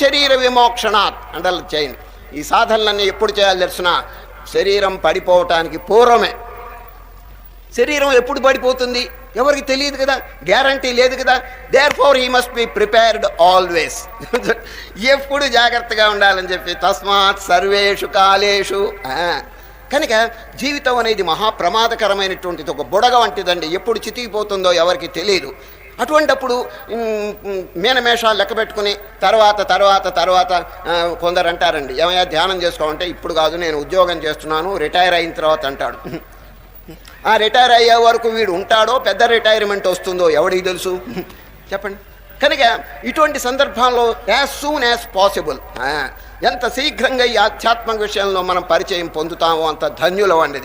శరీర విమోక్షణాత్ అండలు చేయండి ఈ సాధనలన్నీ ఎప్పుడు చేయాలి తెలిసిన? శరీరం పడిపోవటానికి పూర్వమే. శరీరం ఎప్పుడు పడిపోతుంది? ఎవరికి తెలియదు కదా? గ్యారంటీ లేదు కదా? Therefore he must be prepared always ఎప్పుడు జాగ్రత్తగా ఉండాలని చెప్పి తస్మాత్ సర్వేషు కాలేషు. కనుక జీవితం అనేది మహాప్రమాదకరమైనటువంటిది ఒక బుడగ వంటిదండి. ఎప్పుడు చితికిపోతుందో ఎవరికి తెలియదు. అటువంటప్పుడు ఉమ్, మీనమేషాలు లెక్క పెట్టుకుని తర్వాత తర్వాత తర్వాత కొందరు అంటారండి ఏమయ్యా ధ్యానం చేసుకోమంటే ఇప్పుడు కాదు నేను ఉద్యోగం చేస్తున్నాను రిటైర్ అయిన తర్వాత అంటాడు. ఆ రిటైర్ అయ్యే వరకు వీడు ఉంటాడో పెద్ద రిటైర్మెంట్ వస్తుందో ఎవడికి తెలుసు? చెప్పండి. కనుక ఇటువంటి సందర్భంలో యాజ్ సూన్ యాజ్ పాసిబుల్ ఎంత శీఘ్రంగా ఈ ఆధ్యాత్మిక విషయంలో మనం పరిచయం పొందుతామో అంత ధన్యులం అండి